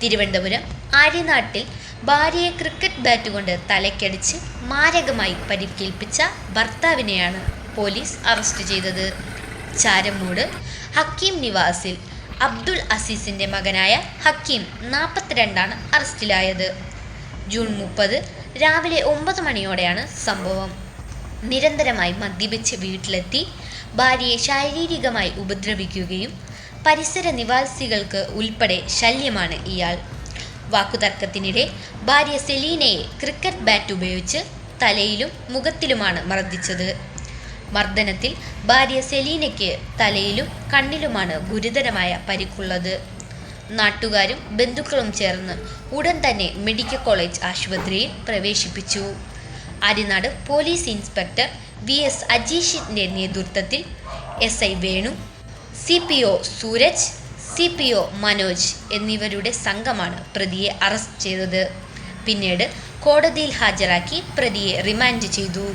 തിരുവനന്തപുരം ആര്യനാട്ടിൽ ഭാര്യയെ cricket bat കൊണ്ട് തലയ്ക്കടിച്ച് മാരകമായി പരിക്കേൽപ്പിച്ച ഭർത്താവിനെയാണ് police arrest ചെയ്തത്. ചാരമ്മൂട് ഹക്കീം നിവാസിൽ അബ്ദുൾ അസീസിന്റെ മകനായ ഹക്കീം നാൽപ്പത്തിരണ്ടാണ് അറസ്റ്റിലായത്. ജൂൺ മുപ്പത് രാവിലെ ഒമ്പത് മണിയോടെയാണ് സംഭവം. നിരന്തരമായി മദ്യപിച്ച് വീട്ടിലെത്തി ഭാര്യയെ ശാരീരികമായി ഉപദ്രവിക്കുകയും പരിസര നിവാസികൾക്ക് ഉൾപ്പെടെ ശല്യമാണ് ഇയാൾ. വാക്കുതർക്കത്തിനിടെ ഭാര്യ സെലീനയെ ക്രിക്കറ്റ് ബാറ്റ് ഉപയോഗിച്ച് തലയിലും മുഖത്തിലുമാണ് മർദ്ദിച്ചത്. മർദ്ദനത്തിൽ ഭാര്യ സെലീനയ്ക്ക് തലയിലും കണ്ണിലുമാണ് ഗുരുതരമായ പരിക്കുള്ളത്. നാട്ടുകാരും ബന്ധുക്കളും ചേർന്ന് ഉടൻ തന്നെ മെഡിക്കൽ കോളേജ് ആശുപത്രിയിൽ പ്രവേശിപ്പിച്ചു. Arinad police inspector V S അജീഷിന്റെ നേതൃത്വത്തിൽ S I Venu C P O Sooraj C P O Manoj എന്നിവരുടെ സംഘമാണ് പ്രതിയെ അറസ്റ്റ് ചെയ്തത്. പിന്നീട് കോടതിയിൽ ഹാജരാക്കി പ്രതിയെ റിമാൻഡ് ചെയ്തു.